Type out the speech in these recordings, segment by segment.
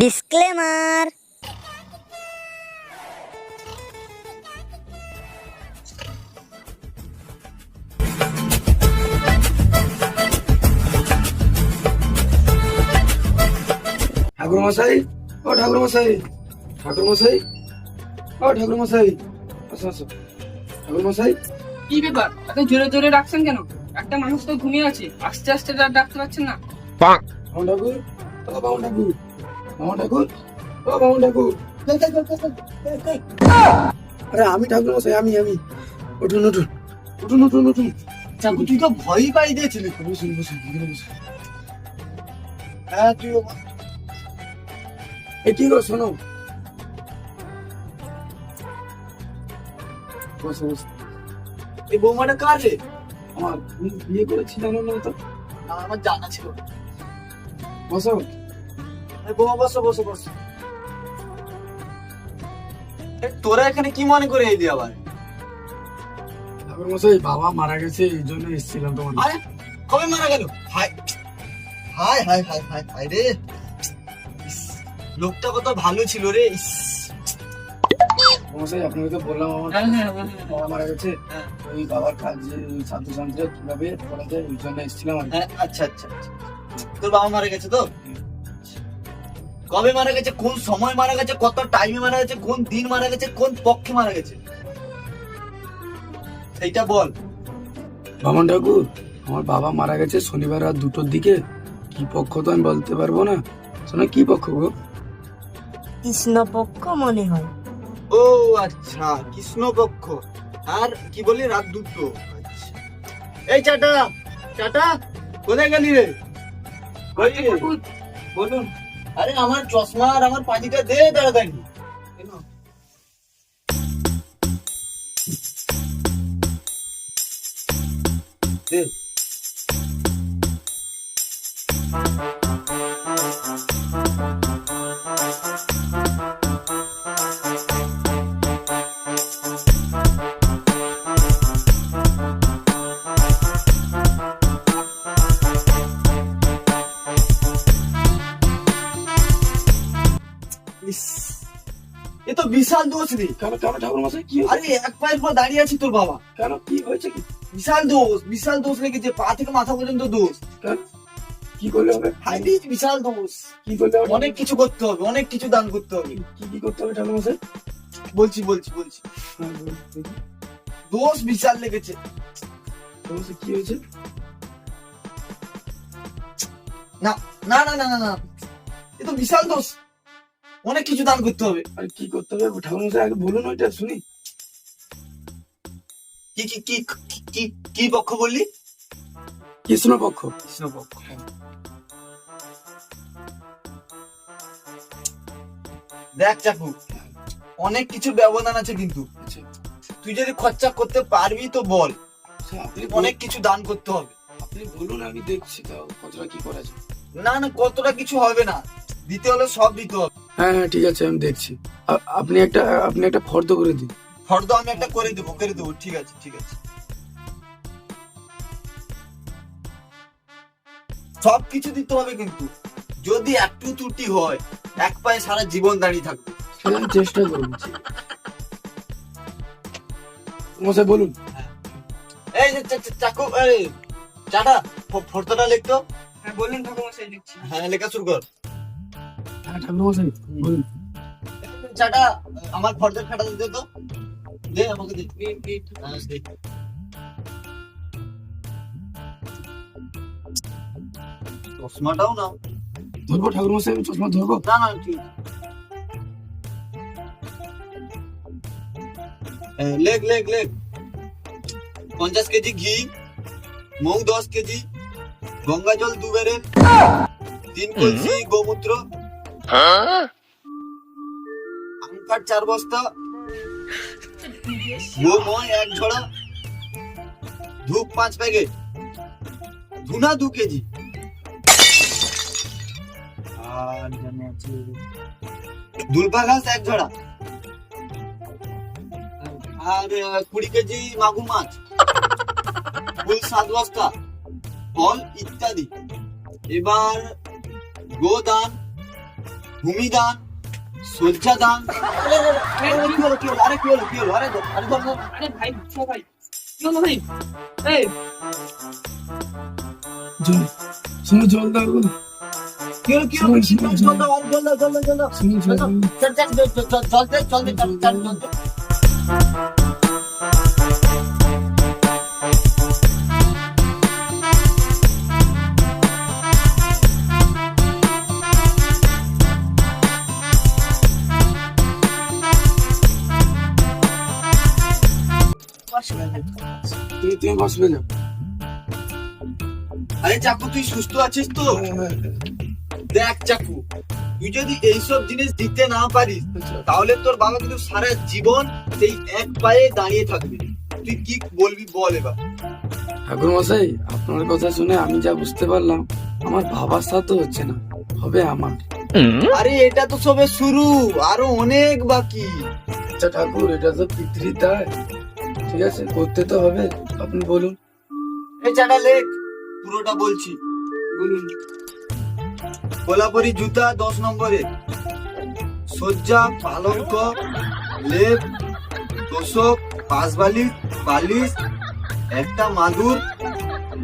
Disclaimer ঠাকুর মশাই ও ঠাকুর মশাই ঠাকুর মশাই ও ঠাকুর মশাই আসো আসো। ঠাকুর মশাই কি ব্যাপার? এত জোরে জোরে ডাকছেন কেন? একটা মানুষ তো ঘুমিয়ে আছে আস্তে আস্তে ডাকতে পারছেন না। বামন ঠাকুর ও ঠাকুর। ঠাকুর। ঠাকুর। আমি ঠাকুর মশাই আমি আমি উঠুন উঠুন। উঠুন উঠুন উঠুন। চাকু তুই তো ভয়ই পাই দিয়েছিলি। বসুন বসুন হ্যাঁ তুই এই কি গো, শোনো। বসো বসো। এই বৌমাটা কার রে? আমার বিয়ে করেছি জানো না তো? আমার জানা ছিল। না। বসো এই বসো বসো বসো। তোরা এখানে কি মনে করে এলি আবার? ঠাকুর মশাই বাবা মারা গেছে এই জন্য এসেছিলাম তোমার আরে কবে মারা গেল? হাই হাই হাই হাই হাই হাই রে। লোকটা কত ভালো ছিল রে ইস। মশাই আপনাকে তো বললাম আমার হ্যাঁ, হ্যাঁ, হ্যাঁ, হ্যাঁ। বাবা মারা গেছে। হ্যাঁ, ওই বাবার কাজ ওই ছাত্রছাত্রীরা কীভাবে করা যায় জন্য এসেছিলাম হ্যাঁ, আচ্ছা আচ্ছা আচ্ছা। তোর বাবা মারা গেছে তো? কবে মারা গেছে কোন সময় মারা গেছে কত টাইমে মারা গেছে কোন দিন মারা গেছে কোন পক্ষে মারা গেছে? সেইটা বল। বামন ঠাকুর আমার বাবা মারা গেছে শনিবার রাত দুটোর দিকে। কি পক্ষ তো আমি বলতে পারব না। শোনা কি পক্ষ গো? কৃষ্ণ পক্ষ মনে হয়। ও আচ্ছা কৃষ্ণ পক্ষ আর কি বলি রাত দুটো। আচ্ছা। এই চাটা চাটা কোথায় গেলি রে? কই রে? ঠাকুর, বলুন। আরে আমার চশমা আর আমার পানিটা দে তাড়াতাড়ি। দে। বিশাল দোষ রে। কেন কেন ঠাকুর মশাই কি আরে এক পায়ের পর দাঁড়িয়ে আছি তোর বাবা। কেন কি হয়েছে কি? বিশাল দোষ বিশাল দোষ লেগেছে পা থেকে মাথা পর্যন্ত দোষ? কি করলে হবে? হাই রে, বিশাল দোষ। কি করলে হবে? অনেক কিছু করতে হবে অনেক কিছু দান করতে হবে। কি কি করতে হবে ঠাকুর মশাই বলছি বলছি বলছি। দোষ বিশাল লেগেছে। মশাই, কি হয়েছে? না না না না না না। এ তো বিশাল দোষ। অনেক কিছু দান করতে হবে। আর কি করতে হবে? ঠাকুর মশাই আগে বলুন ওইটা শুনি। কি কি কি কি- কি পক্ষ বললি? কৃষ্ণ পক্ষ কৃষ্ণ পক্ষ দেখ চাকু অনেক কিছু ব্যবধান আছে কিন্তু। আচ্ছা। তুই যদি খরচা করতে পারবি তো বল। আচ্ছা, আপনি অনেক কিছু দান করতে হবে। আপনি বলুন আমি দেখছি তাও কতটা কি করা যায়। না না কতটা কিছু হবে না। দিতে হলে সব দিতে হবে। হ্যাঁ হ্যাঁ ঠিক আছে আমি দেখছি। আ- আপনি একটা আপনি একটা ফর্দ করে দিন। ফর্দ আমি একটা করে দেবো করে দেবো ঠিক আছে ঠিক আছে। সব কিছু দিতে হবে কিন্তু। যদি একটু ত্রুটি হয় এক পায়ে সারা জীবন দাঁড়িয়ে থাকবে। সেটা আমি চেষ্টা করব মশাই বলুন। এই যে চা- চা- চাকু এই চাটা ফ- ফর্দটা লিখতো হ্যাঁ বলুন ঠাকুর মশাই লিখছি হ্যাঁ লেখা শুরু কর। হ্যাঁ ঠাকুর মশাই বলুন চাটা আমার ফর্দের খাতা দে তো দে আমাকে দে এই- এই হ্যাঁ, দে। চশমাটাও না ধরবো ঠাকুর মশাই আমি চশমা ধরবো না না ঠিক এ, লেখ লেখ লেখ পঞ্চাশ কেজি ঘি মৌ দশ কেজি গঙ্গা জল দু বেড়ে তিন কলসি গোমূত্র কাঠ চার বস্তা। পাঁচ প্যাকেট। দু কেজি। আর কুড়ি কেজি মাছ। ফুল সাত বস্তা। ফল ইত্যাদি। এবার গোদান। ভূমি দান শয্যা দান আরে, আরে, আরে, আরে, কি হলো কি হলো? আরে কি হলো কি হলো? আরে ধর, আরে ধর, ধর। আরে ভাই বুঝছ ভাই কি হলো ভাই? এই। জল শুনো জল দাও কি হলো কি হলো? শুনুন, শুনুন, জল দাও জল দাও জল দাও জল দাও। শুনো জল দাও। চল চল চল চল চল চল চল চল তুমি তুমি বসবে না আরে চাকু তুই সুস্থ আছিস তো। দেখ চাকু তুই যদি এইসব জিনিস দিতে না পারিস। তাহলে তোর বাবা কিন্তু সারা জীবন সেই এক পায়ে দাঁড়িয়ে থাকবে। তুই কি বলবি বল এবার। ঠাকুর মশাই আপনার কথা শুনে আমি যা বুঝতে পারলাম আমার বাবার সাথে হচ্ছে না হবে আমার। আরে এটা তো সবে শুরু আরও অনেক বাকি। আচ্ছা ঠাকুর এটা তো পিতৃতায়। ঠিক আছে করতে তো হবে। আপনি বলুন। এই চাটা লেখ পুরোটা বলছি। বলুন। কোলাপুরি জুতা দশ নম্বরে। সজ্জা পালঙ্ক লেপ তোষক পাঁচবালিশ বালিশ একটা মাদুর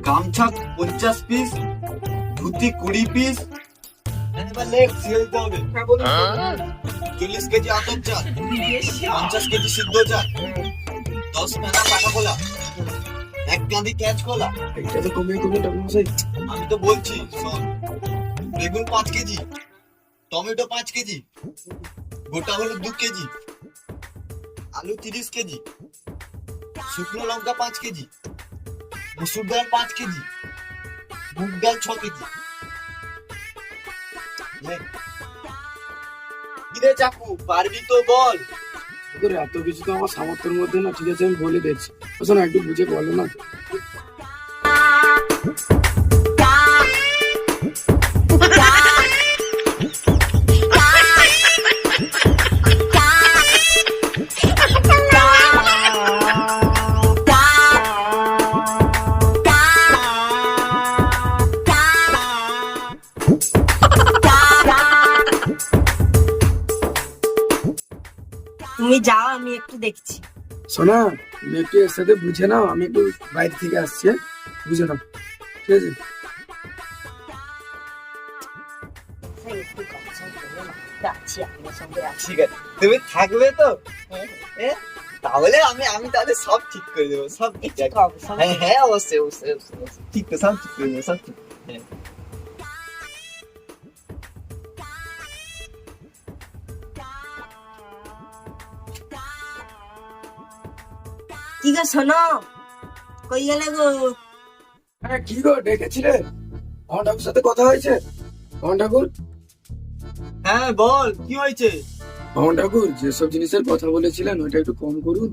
গামছা পঞ্চাশ পিস ধুতি কুড়ি পিস হ্যাঁ চল্লিশ কেজি আতর চাল পঞ্চাশ কেজি সিদ্ধ চাল। দশ মেনা পাকা কোলা এক গাঁদি ক্যাচ কোলা এটা তো কমিয়ে কমিয়ে ঠাকুর মশাই। আমি তো বলছি শোন বেগুন পাঁচ কেজি টমেটো পাঁচ কেজি গোটা হলুদ দু কেজি আলু তিরিশ কেজি শুকনো লঙ্কা পাঁচ কেজি মুসুর ডাল পাঁচ কেজি মুগ ডাল ছ কেজি। চাকু পারবি তো বল। এত কিছু তো আমার সামর্থ্যের মধ্যে না, ঠিক আছে, আমি বলে দিচ্ছি। শোনো, একটু বুঝে বলো না। যাও আমি একটু দেখছি। শোনা তুমি এর সাথে বুঝে নাও আমি একটু বাইরে থেকে আসছি হ্যাঁ? বুঝে নাও। ঠিক আছে? একটু কনসার্ন করো না যাচ্ছি আপনার সঙ্গে আছি। ঠিক আছে। তুমি থাকবে তো? হ্যাঁ, এ? তাহলে আমি আমি তাহলে সব ঠিক করে দেবো সব ঠিক একটু আছে হ্যাঁ হ্যাঁ অবশ্যই অবশ্যই অবশ্যই, অবশ্যই। ঠিক তো সব ঠিক করে দেবো সব ঠিক। হ্যাঁ। কি গো শোনো? কই গেলে গো? হ্যাঁ কি গো ডেকেছিলে? আমার ঠাকুর সাথে কথা হয়েছে? আমার ঠাকুর? হ্যাঁ বল কি হয়েছে? আমার ঠাকুর যেসব জিনিসের কথা বলেছিলেন ওইটা একটু কম করুন।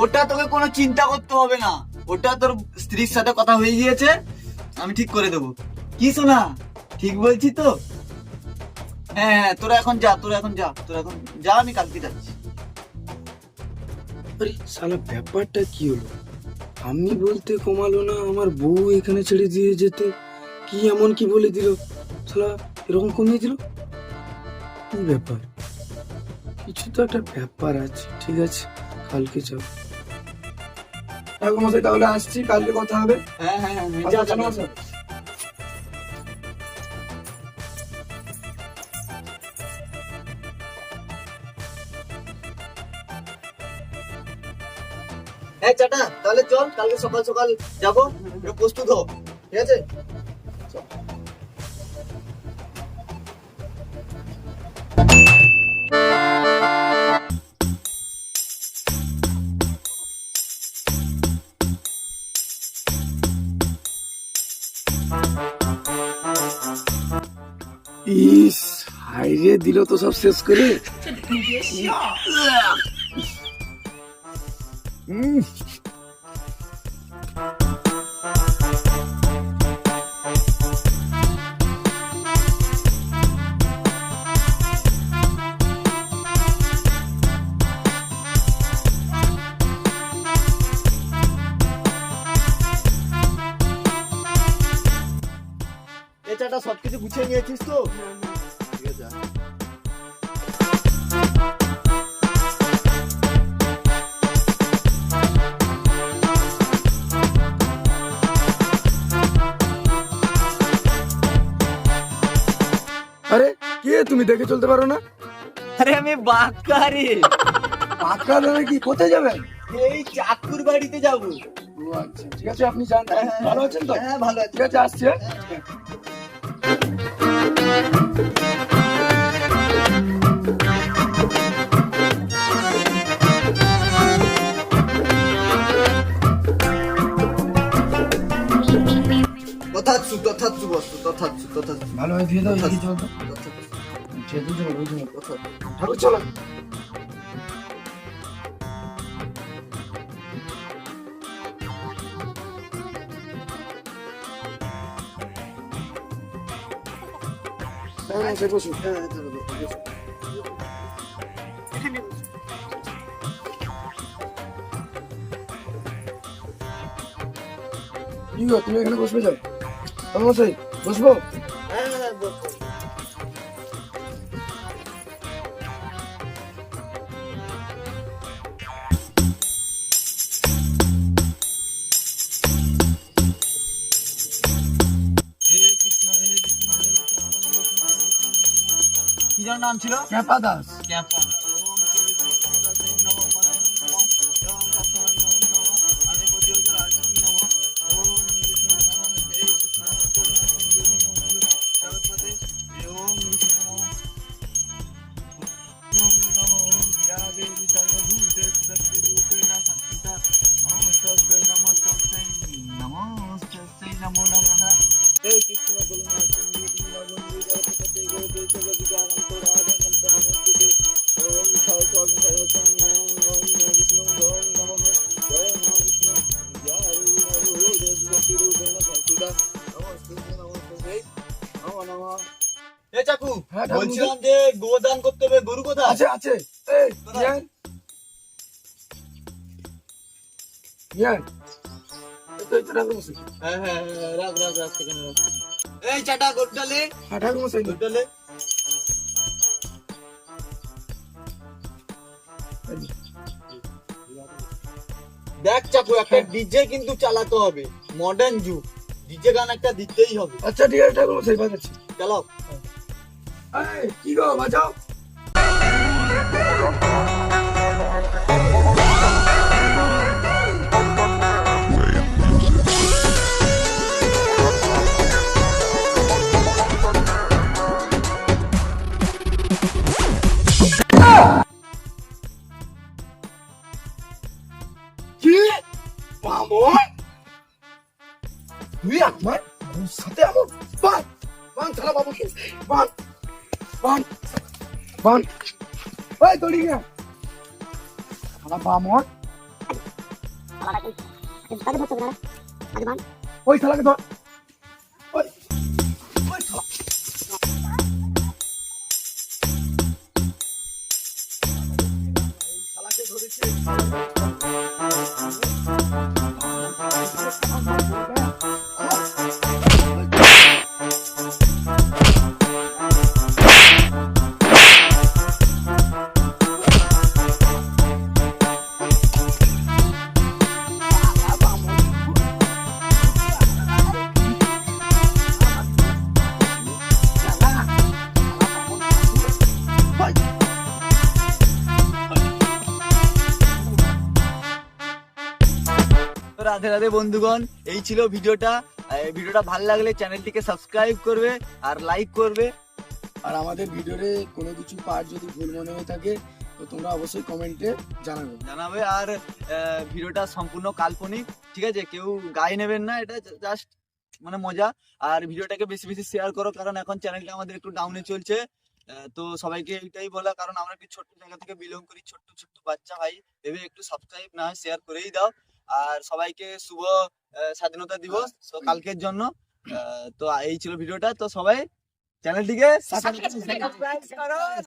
ওটা তোকে কোনো চিন্তা করতে হবে না। ওটা তোর স্ত্রীর সাথে কথা হয়ে গিয়েছে আমি ঠিক করে দেবো। কি শোনা? ঠিক বলছি তো? হ্যাঁ হ্যাঁ তোরা এখন যা তোরা এখন যা তোরা এখন যা আমি কালকে যাচ্ছি। আরে সালা ব্যাপারটা কি হলো? আমি বলতে কমালো না আমার বউ এখানে ছেড়ে দিয়ে যেতে। কি এমন কি বলে দিল? সালা এরকম কমিয়ে দিল? কি ব্যাপার? কিছু তো একটা ব্যাপার আছে ঠিক আছে কালকে যাও ঠাকুর মশাই তাহলে আসছি কালকে কথা হবে। হ্যাঁ হ্যাঁ হ্যাঁ কালকে সকাল সকাল যাব একটু প্রস্তুত হো ঠিক আছে? ইস হাইরে দিল তো সব শেষ করে। এই রাখিস তো ঠিক আছে আরে কে তুমি দেখে চলতে পারো না আরে আমি বাক্কারি বাক্কার নাকি কোথায় যাবেন এই চাকুর বাড়িতে যাবো ও আচ্ছা ঠিক আছে আপনি যান ভালো আছেন তো হ্যাঁ ভালো আছি ঠিক আছে আসছি তথাৎসু তথাৎসু বস্তু তথাৎসু তথাৎসু ভালো হয়ে দিয়ে দাও এগিয়ে চল তো। তথাৎসু যেহেতু চলো বুঝুন ঠাকুর চলো। হ্যাঁ, সে বসুন। কি গো, তুমি এখানে বসবে যাও? মশাই বসবো? নাম ছিল? ক্যাপা দাস। নমো চাকু হ্যাঁ, বলছিলাম যে গোদান করতে হবে গরু কোথায়? আছে আছে। হ্যাঁ হ্যাঁ হ্যাঁ, রাখ রাখ রাখ এই চাটা ঠাকুর মশাই। দেখ চাকু একটা ডিজে কিন্তু চালাতে হবে। মডার্ন যুগ। ডিজে গান একটা দিতেই হবে। আচ্ছা ঠিক আছে ঠাকুর মশাই বাজাচ্ছি চালাও। কি গো বাজাও? বান ওই দড়ি গিয়া শালা বামন ওই শালাকে ধর ওই ওই শালা শালাকে ধরেছে রাধে রাধে বন্ধুগণ এই ছিল ভিডিওটা। ভিডিওটা ভালো লাগলে চ্যানেলটিকে সাবস্ক্রাইব করবে আর লাইক করবে। আর আমাদের ভিডিওতে কোনো কিছু পার্ট যদি ভুল মনে হয়ে থাকে তো তোমরা অবশ্যই কমেন্টে জানাবে। জানাবে আর ভিডিওটা সম্পূর্ণ কাল্পনিক ঠিক আছে? কেউ গায়ে নেবেন না এটা জাস্ট মানে মজা। আর ভিডিওটাকে বেশি বেশি শেয়ার করো কারণ এখন চ্যানেলটা আমাদের একটু ডাউনে চলছে। তো সবাইকে এইটাই বলা কারণ আমরা একটু ছোট্ট জায়গা থেকে বিলং করি ছোট্ট ছোট্ট বাচ্চা ভাই ভেবে একটু সাবস্ক্রাইব না শেয়ার করেই দাও। আর সবাইকে শুভ আহ, স্বাধীনতা দিবস। তো কালকের জন্য আহ, তো এই ছিল ভিডিওটা। তো সবাই চ্যানেলটিকে সাবস্ক্রাইব করো।